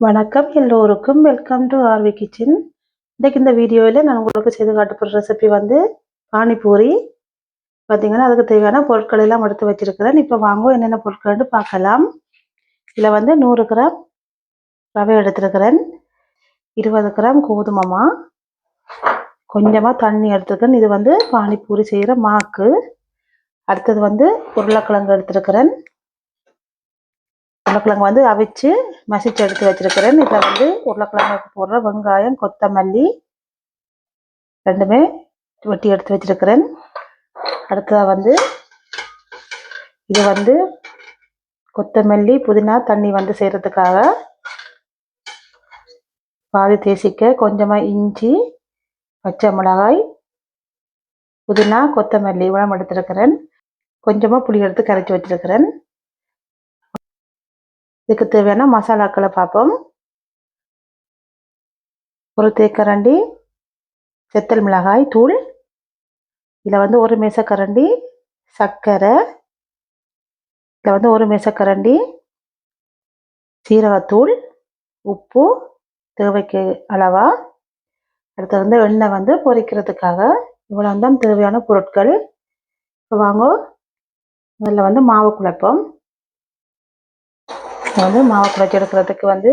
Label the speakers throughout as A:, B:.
A: வணக்கம். எல்லோருக்கும் welcome to RV kitchen இன்றைக்கு இந்த வீடியோவில் நான் உங்களுக்கு செய்து காட்டப்படுற ரெசிபி வந்து பானிபூரி. பார்த்தீங்கன்னா அதுக்கு தேவையான பொருட்கள் எல்லாம் எடுத்து வச்சிருக்கிறேன். இப்போ வாங்க என்னென்ன பொருட்கள்னு பார்க்கலாம். இதில் வந்து நூறு கிராம் ரவை எடுத்துருக்கிறேன். இருபது கிராம் கோதுமமா கொஞ்சமாக தண்ணி எடுத்துருக்கேன். இது வந்து பானிபூரி செய்கிற மாக்கு. அடுத்தது வந்து உருளைக்கிழங்கு எடுத்துருக்கிறேன். உருளைக்கிழங்கு வந்து அவிச்சு மசிச்சு எடுத்து வச்சிருக்கிறேன். இதில் வந்து உருளைக்கிழங்கு போடுற வெங்காயம் கொத்தமல்லி ரெண்டுமே வெட்டி எடுத்து வச்சிருக்கிறேன். அடுத்ததாக வந்து இது வந்து கொத்தமல்லி புதினா தண்ணி வந்து செய்கிறதுக்காக பாதி தேசிக்க கொஞ்சமாக இஞ்சி பச்சை மிளகாய் புதினா கொத்தமல்லி உரம் எடுத்துருக்கிறேன். கொஞ்சமாக புளி எடுத்து கரைச்சி வச்சிருக்கிறேன். இதுக்கு தேவையான மசாலாக்களை பார்ப்போம். ஒரு தேக்கரண்டி செத்தல் மிளகாய் தூள் இதில் வந்து ஒரு மேசக்கரண்டி சர்க்கரை இதில் வந்து ஒரு மேசக்கரண்டி சீரகத்தூள் உப்பு தேவைக்கு அளவா. அடுத்து வந்து எண்ணெய் வந்து பொரிக்கிறதுக்காக இவ்வளோ தான் தேவையான பொருட்கள். இப்போ வாங்க முதல்ல வந்து மாவு குழப்பம். வந்து மாவு குழச்சி எடுக்கிறதுக்கு வந்து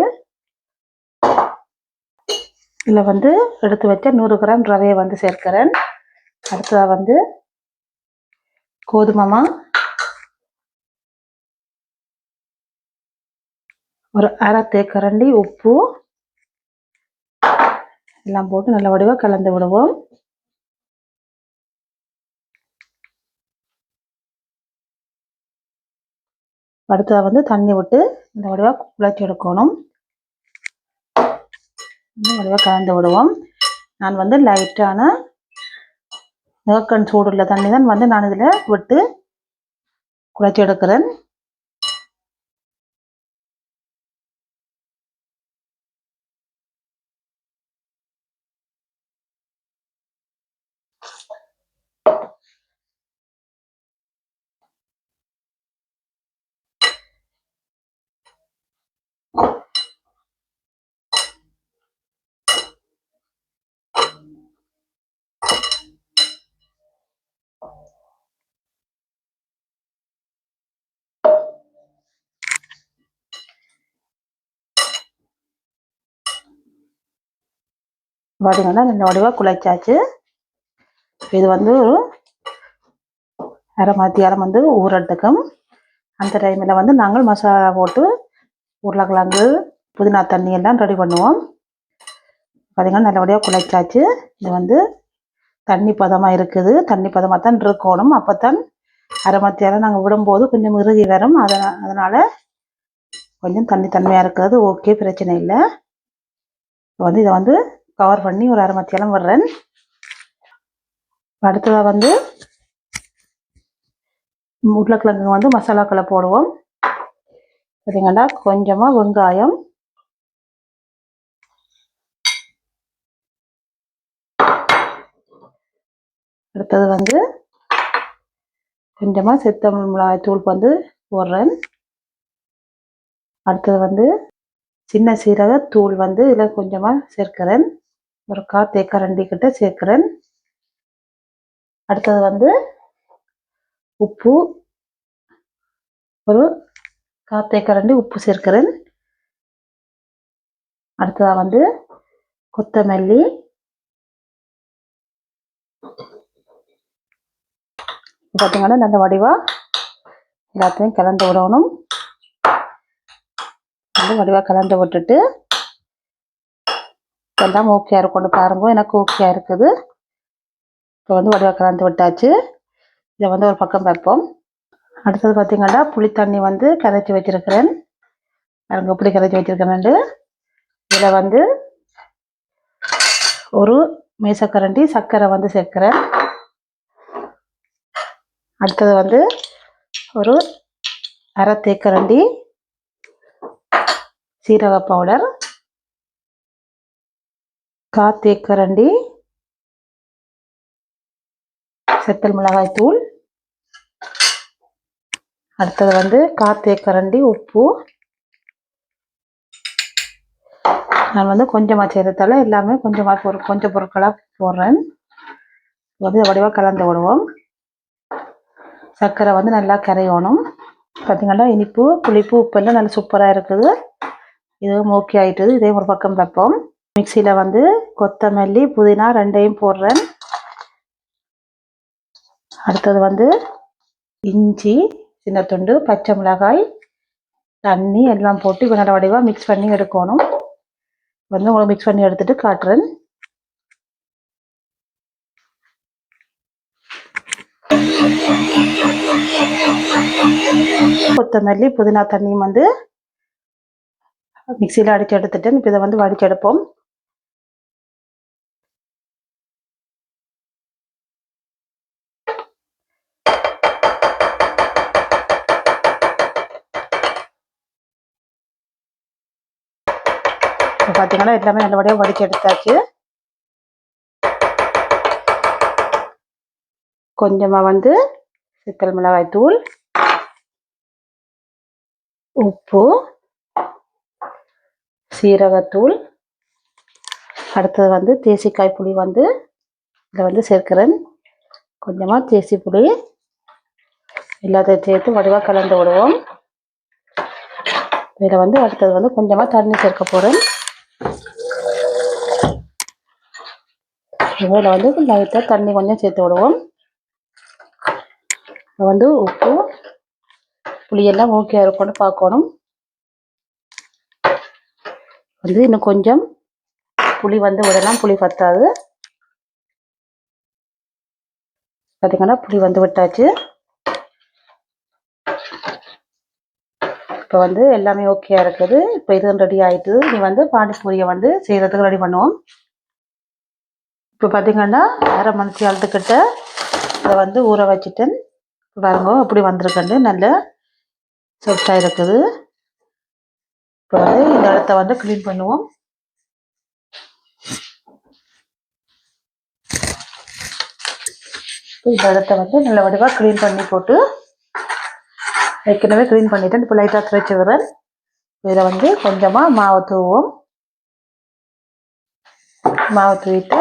A: இதில் வந்து எடுத்து வச்ச நூறு கிராம் ரவையை வந்து சேர்க்கிறேன். அடுத்ததாக வந்து கோதுமமா ஒரு அரை தேக்கரண்டி உப்பு. எல்லாம் போட்டு நல்ல வடிவாக கலந்து விடுவோம். அடுத்ததாக வந்து தண்ணி விட்டு இந்த வடிவாக குழச்சி எடுக்கணும். இந்த வடிவாக கலந்து விடுவோம். நான் வந்து லைட்டான நேக்கன் சூடுள்ள தண்ணி தான் வந்து நான் இதில் விட்டு குழச்சி எடுக்கிறேன். பார்த்தீங்கன்னா இந்த வடிவாக குழைச்சாச்சு இது வந்து ஒரு அரை மத்தியானம் வந்து ஊறட்டுக்கும் அந்த டைமில் வந்து நாங்கள் மசாலா போட்டு உருளைக்கிழங்கு புதினா தண்ணி எல்லாம் ரெடி பண்ணுவோம். பார்த்தீங்கன்னா நல்லபடியாக குழைச்சாச்சு இது வந்து தண்ணி பதமாக இருக்குது. தண்ணி பதமாக தான் இருக்கணும். அப்போ தான் அரை மத்தியானம் நாங்கள் விடும்போது கொஞ்சம் இறுகி வரும். அதனால் அதனால் கொஞ்சம் தண்ணி தன்மையாக இருக்கிறது ஓகே பிரச்சனை இல்லை. வந்து இதை வந்து கவர் பண்ணி ஒரு அரை மத்தியாலம் விடுறேன். அடுத்ததாக வந்து உருளைக்கிழங்கு வந்து மசாலாக்களை போடுவோம். பார்த்தீங்கன்னா கொஞ்சமாக வெங்காயம். அடுத்தது வந்து கொஞ்சமாக சித்த மிளகாய் தூள் வந்து போடுறேன். அடுத்தது வந்து சின்ன சீரக தூள் வந்து இதில் கொஞ்சமாக சேர்க்கிறேன். ஒரு காத்தே கரண்டி கிட்ட சேர்க்குறேன். அடுத்தது வந்து உப்பு. ஒரு காத்தே கரண்டி உப்பு சேர்க்கிறேன். அடுத்ததாக வந்து கொத்தமல்லி. பார்த்தீங்கன்னா நல்ல வடிவாக எல்லாத்தையும் கலந்து விடணும். வந்து வடிவாக கலந்து விட்டுட்டு எல்லாம் ஓகே இருக்கணும் பாருங்க. எனக்கு ஓகே இருக்குது. இப்போ வந்து வடிவாக கலந்து விட்டாச்சு. இதை வந்து ஒரு பக்கம் வைப்போம். அடுத்தது பார்த்தீங்கன்னா புளி தண்ணி வந்து கரைச்சி வச்சிருக்கிறேன். பாருங்க எப்படி கரைச்சி வச்சிருக்கிறேன் இதில் வந்து ஒரு மேசக்கரண்டி சர்க்கரை வந்து சேர்க்குறேன். அடுத்தது வந்து ஒரு அரை தேக்கரண்டி சீரக பவுடர். காத்தேக்கரண்டி செத்தல் மிளகாய் தூள். அடுத்தது வந்து காத்தேக்கரண்டி உப்பு. நான் வந்து கொஞ்சமாக செய்கிறதால எல்லாமே கொஞ்சமாக பொரு கொஞ்சம் பொருட்களாக போடுறேன். வந்து வடிவாக கலந்து விடுவோம். சர்க்கரை வந்து நல்லா கரையணும். பார்த்தீங்கன்னா இனிப்பு புளிப்பு உப்பெல்லாம் நல்லா சூப்பராக இருக்குது. இதுவும் ஓகே ஆயிட்டுது. இதே ஒரு பக்கம் வைப்போம். மிக்சியில் வந்து கொத்தமல்லி புதினா ரெண்டையும் போடுறேன். அடுத்தது வந்து இஞ்சி சின்ன துண்டு பச்சை மிளகாய் தண்ணி எல்லாம் போட்டு இப்போ நல்ல வடிவாக மிக்ஸ் பண்ணி எடுக்கணும். வந்து உங்களுக்கு மிக்ஸ் பண்ணி எடுத்துட்டு காட்டுறேன். கொத்தமல்லி புதினா தண்ணியும் வந்து மிக்சியில் அடித்து எடுத்துட்டேன். இப்போ இதை வந்து வடித்து எடுப்போம். இப்போ எல்லாமே நல்லபடியாக வடிச்சு எடுத்தாச்சு. கொஞ்சமாக வந்து சிக்கல் மிளகாய் தூள் உப்பு சீரகத்தூள் அடுத்தது வந்து தேசிக்காய் புளி வந்து இதில் வந்து சேர்க்கிறேன். கொஞ்சமாக தேசி புளி எல்லாத்தையும் சேர்த்து வடிவாக கலந்து விடுவோம். இதில் வந்து அடுத்தது வந்து கொஞ்சமாக தண்ணி சேர்க்க போகிறேன் இதில் வந்து லைட்டாக தண்ணி கொஞ்சம் சேர்த்து விடுவோம். இப்போ வந்து உப்பு புளியெல்லாம் ஓகே இருக்கும்னு பார்க்கணும். வந்து இன்னும் கொஞ்சம் புளி வந்து விடலாம். புளி பத்தாது. பார்த்தீங்கன்னா புளி வந்து விட்டாச்சு. இப்போ வந்து எல்லாமே ஓகே இருக்குது. இப்போ இது ரெடி ஆகிட்டு நீ வந்து பாண்டிபூரியை வந்து செய்கிறதுக்கு ரெடி பண்ணுவோம். இப்போ பார்த்தீங்கன்னா அரை மணி நேரத்துக்கிட்ட அதை வந்து ஊற வச்சுட்டேன் பாருங்க அப்படி வந்திருக்கண்டு நல்ல சாஃப்டாக இருக்குது. இப்போ வந்து இந்த இடத்த வந்து க்ளீன் பண்ணுவோம். இந்த இடத்த வந்து நல்ல வடிவாக க்ளீன் பண்ணி போட்டு ஏற்கனவே க்ளீன் பண்ணிட்டேன். இப்போ லைட்டாக துவைச்சி விடுறேன். இதில் வந்து கொஞ்சமாக மாவு தூவோம் மாவு தூவிட்டு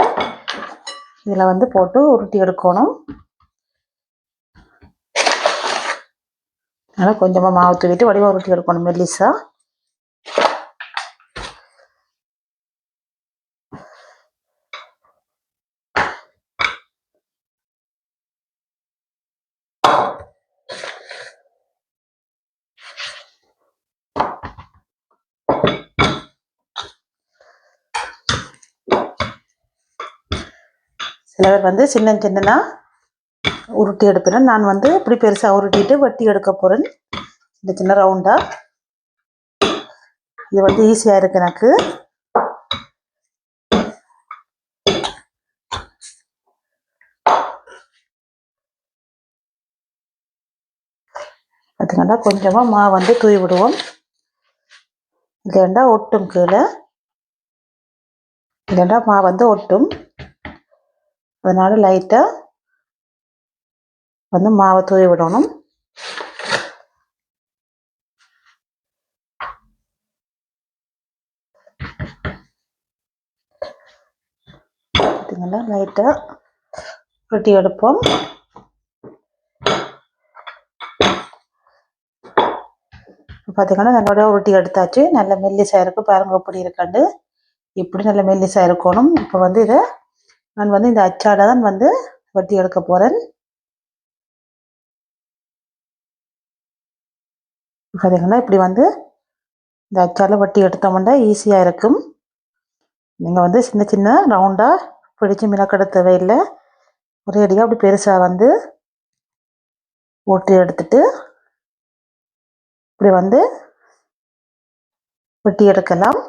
A: இதில் வந்து போட்டு உருட்டி எடுக்கணும். அதனால் கொஞ்சமாக மாவு தூக்கிட்டு வடிவாக உருட்டி எடுக்கணும் மெல்லிசாக சிலவர் வந்து சின்ன சின்னதாக உருட்டி எடுப்பேன் நான் வந்து இப்படி பெருசாக உருட்டிட்டு வெட்டி எடுக்க போகிறேன் சின்ன சின்ன ரவுண்டாக இது வந்து ஈஸியாக இருக்குது எனக்கு. பார்த்தீங்கன்னா கொஞ்சமாக மா வந்து தூவி விடுவோம். இல்லைண்டா ஒட்டும் கீழே. இல்லைண்டா மா வந்து ஒட்டும். அதனால் லைட்டாக வந்து மாவை தூவி விடணும். பார்த்தீங்களா லைட்டாக ரொட்டி எடுப்போம். பார்த்தீங்கன்னா நல்லோட ரொட்டி எடுத்தாச்சு. நல்ல மெல்லிசாக இருக்குது பாருங்கள் எப்படி இருக்காண்டு இப்படி நல்ல மெல்லிசாக இருக்கணும். இப்போ வந்து இதை நான் வந்து இந்த அச்சாடை தான் வந்து வட்டி எடுக்க போகிறேன் பார்த்தீங்கன்னா இப்படி வந்து இந்த அச்சால வட்டி எடுத்தோம்னா ஈஸியாக இருக்கும். நீங்கள் வந்து சின்ன சின்ன ரவுண்டாக பிடிச்சி மினக்கட தேவையில்லை. ஒரே அடியாக அப்படி பெருசாக வந்து ஓட்டி எடுத்துட்டு இப்படி வந்து வெட்டி எடுக்கலாம்.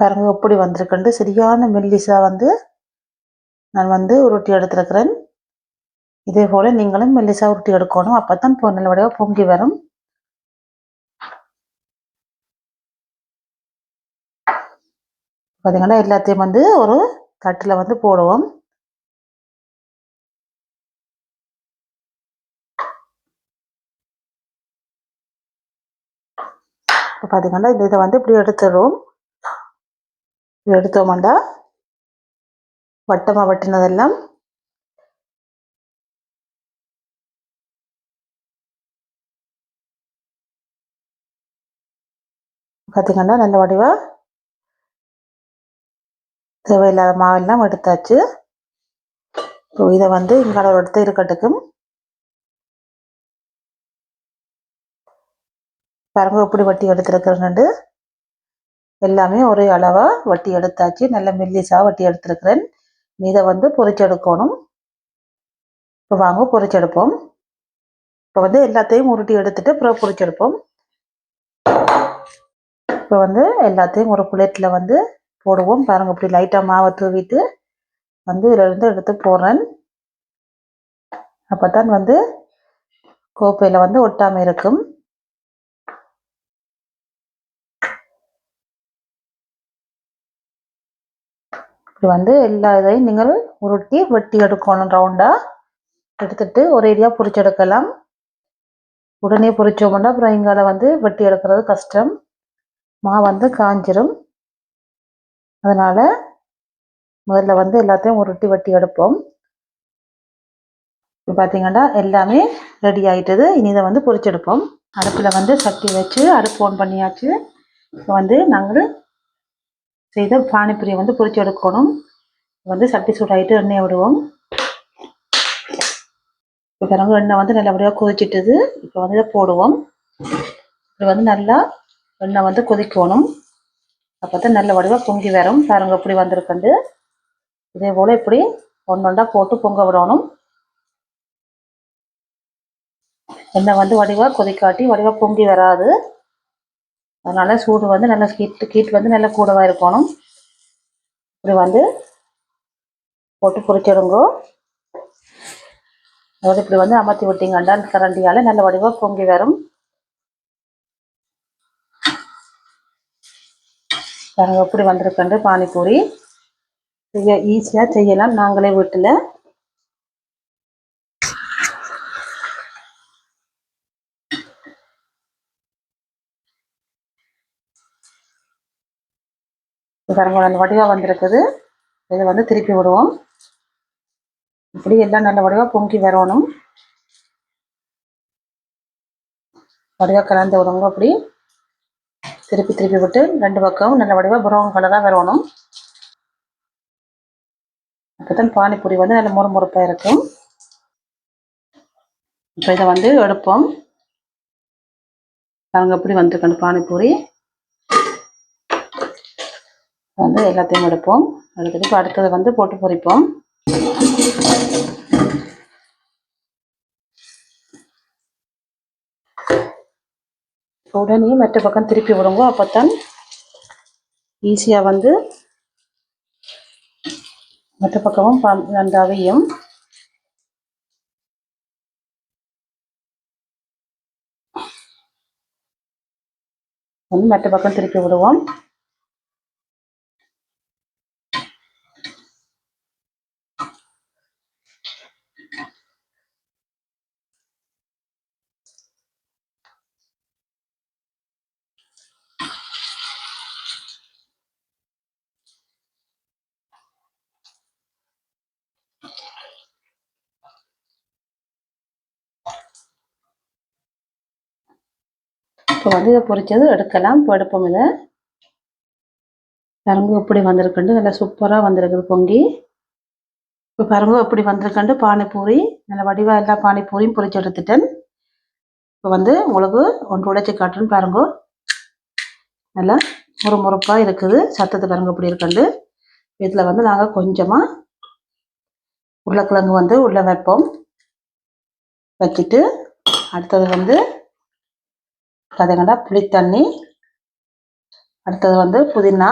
A: பாருங்க எப்படி வந்திருக்குண்டு சரியான மெல்லிசா வந்து நான் வந்து உருட்டி எடுத்திருக்கிறேன். இதே போல் நீங்களும் மெல்லிசாக உருட்டி எடுக்கணும். அப்போ தான் இப்போ நல்லபடியாக பொங்கி வரும். பார்த்தீங்கன்னா எல்லாத்தையும் வந்து ஒரு தட்டில் வந்து போடுவோம். இப்போ பார்த்தீங்கன்னா இந்த இதை வந்து இப்படி எடுத்துடுவோம். இப்படி எடுத்தோமாண்டா? வட்டமாக வட்டினதெல்லாம். பார்த்தீங்கன்னா நல்ல வடிவாக தேவையில்லாத மாவெல்லாம் எடுத்தாச்சு. இப்போ இதை வந்து இங்கால ஒரு இடத்த இருக்கட்டுக்கும். பாருங்க எப்படி வட்டி எடுத்துருக்குறேன்னு எல்லாமே ஒரே அளவாக வட்டி எடுத்தாச்சு. நல்ல மெல்லிசாக வட்டி எடுத்துருக்குறேன். இதை வந்து பொரிச்செடுக்கணும் இப்போ வாங்க பொறிச்செடுப்போம் இப்போ வந்து எல்லாத்தையும் உருட்டி எடுத்துட்டு அப்புறம் பொரிச்செடுப்போம் இப்போ வந்து எல்லாத்தையும் ஒரு பிளேட்டில் வந்து போடுவோம். பாருங்க இப்படி லைட்டாக மாவை தூவிட்டு வந்து இதிலிருந்து எடுத்து போடுறேன். அப்போ தான் வந்து கோப்பையில் வந்து ஒட்டாமல் இருக்கும். இப்படி வந்து எல்லா இதையும் நீங்கள் உருட்டி வெட்டி எடுக்கணும் ரவுண்டாக எடுத்துட்டு ஒரேடியாக பொரிச்செடுக்கலாம் உடனே பொறிச்சோம்னா அப்புறம் இங்கால வந்து வெட்டி எடுக்கிறது கஷ்டம். மா வந்து காஞ்சிரும். அதனால முதல்ல வந்து எல்லாத்தையும் உருட்டி வெட்டி எடுப்போம். இப்போ பார்த்தீங்கன்னா எல்லாமே ரெடி ஆயிட்டது. இனி இதை வந்து பொரிச்செடுப்போம் அடுப்பில் வந்து சட்டி வச்சு அடுப்பு ஆன் பண்ணியாச்சு. இப்போ வந்து நாங்கள் செய்த பானிபூரியை வந்து பொறிச்சு எடுக்கணும். வந்து சட்டி சூடாகிட்டு எண்ணெயை விடுவோம். இப்போ பிறகு எண்ணெய் வந்து நல்லபடியாக கொதிச்சிட்டுது. இப்போ வந்து இதை போடுவோம். இது வந்து நல்லா எண்ணெய் வந்து கொதிக்கணும். அப்போ தான் நல்ல வடிவாக பொங்கி வரும். பாருங்க இப்படி வந்திருக்குண்டு. இதே போல் இப்படி ஒன்றொண்டா போட்டு பொங்க விடணும். எண்ணெய் வந்து வடிவாக கொதிக்காட்டி வடிவாக பொங்கி வராது. அதனால சூடு வந்து நல்லா ஹீட் ஹீட் வந்து நல்லா கூடவாக இருக்கணும். இப்படி வந்து போட்டு பொறிச்சிடுங்கோ அதாவது இப்படி வந்து அமர்த்தி விட்டீங்கன்னா கரண்டியால் நல்ல வடிவாக பொங்கி வரும். நாங்கள் எப்படி வந்திருக்கேன் பானிபூரி. செய்ய ஈஸியாக செய்யலாம் நாங்களே வீட்டில். பாருங்க நல்ல வடிவாக வந்திருக்குது. இதை வந்து திருப்பி விடுவோம். இப்படி எல்லாம் நல்ல வடிவாக பொங்கி வரணும். வடிவாக கலந்து விடுங்க அப்படி. திருப்பி திருப்பி விட்டு ரெண்டு பக்கம் நல்ல வடிவாக ப்ரௌன் கலராக வரணும். அப்போதான் பானிபூரி வந்து நல்ல முறு முறுப்பாக இருக்கும். இப்போ இதை வந்து எடுப்போம். பாருங்க எப்படி வந்திருக்கணும் பானிபூரி. வந்து எல்லாத்தையும் எடுப்போம். எடுத்துட்டு இப்போ அடுத்தது வந்து போட்டு பொரிப்போம். உடனே மற்ற பக்கம் திருப்பி விடுங்க அப்போத்தான் ஈஸியாக வந்து மற்ற பக்கமும் அந்த அவையும் வந்து மற்ற பக்கம் திருப்பி விடுவோம். இப்போ வந்து இதை பொரிச்சது எடுக்கலாம். இப்போ எடுப்போம் இதை. கரும்பு எப்படி வந்திருக்குண்டு நல்லா சூப்பராக வந்திருக்குது பொங்கி. இப்போ கரும்பு எப்படி வந்திருக்குண்டு பானிபூரி நல்ல வடிவாக எல்லா பானிபூரியும் பொரிச்சு எடுத்துட்டேன். இப்போ வந்து உங்களுக்கு ஒன்று உடைச்சி காட்டுன்னு பாருங்க. நல்லா முறுமுறுப்பாக இருக்குது. சத்தத்தை பாருங்க எப்படி இருக்குண்டு இதில் வந்து நாங்கள் கொஞ்சமாக உருளைக்கிழங்கு வந்து உள்ளே வைப்போம். வச்சுட்டு அடுத்தது வந்து பார்த்தீங்கன்னா புளித்தண்ணி. அடுத்தது வந்து புதினா.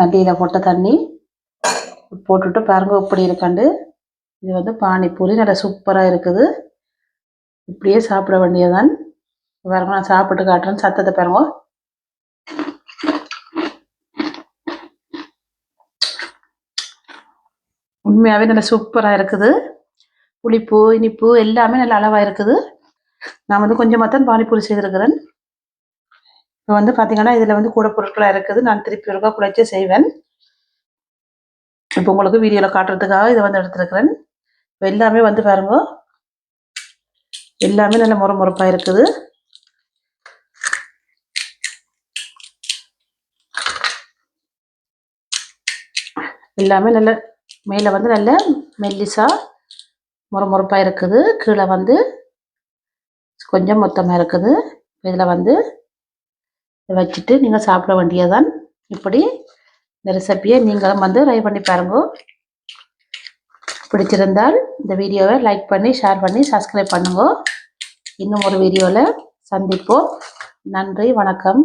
A: மண்டியில் போட்ட தண்ணி. போட்டுட்டு பாருங்க எப்படி இருக்காண்டு. இது வந்து பானிபூரி நல்லா சூப்பராக இருக்குது. இப்படியே சாப்பிட வேண்டியதுதான். பாருங்க நான் சாப்பிட்டு காட்டுறேன். சத்தத்தை பாருங்க. உண்மையாகவே நல்லா சூப்பராக இருக்குது. புளிப்பு இனிப்பு எல்லாமே நல்ல அளவாக இருக்குது. நான் வந்து கொஞ்சமாக தான் பானிபூரி செய்திருக்கிறேன். இப்போ வந்து பார்த்தீங்கன்னா இதில் வந்து கூட பொருட்களாக இருக்குது. நான் திருப்பி ஒருக்கா குழைச்சி செய்வேன். இப்போ உங்களுக்கு வீடியோவில் காட்டுறதுக்காக இதை வந்து எடுத்துருக்கிறேன். இப்போ எல்லாமே வந்து பாருங்க. எல்லாமே நல்ல முறை முறப்பாக இருக்குது. எல்லாமே நல்ல மேலே வந்து நல்ல மெல்லிசா முறை முறப்பாக இருக்குது. கீழே வந்து கொஞ்சம் மொத்தமாக இருக்குது. இதில் வந்து வச்சுட்டு நீங்கள் சாப்பிட வேண்டியதுதான். இப்படி இந்த ரெசிபியை நீங்களும் வந்து ட்ரை பண்ணி பாருங்க. பிடிச்சிருந்தால் இந்த வீடியோவை லைக் பண்ணி ஷேர் பண்ணி சப்ஸ்கிரைப் பண்ணுங்க. இன்னும் ஒரு வீடியோவில் சந்திப்போம். நன்றி வணக்கம்.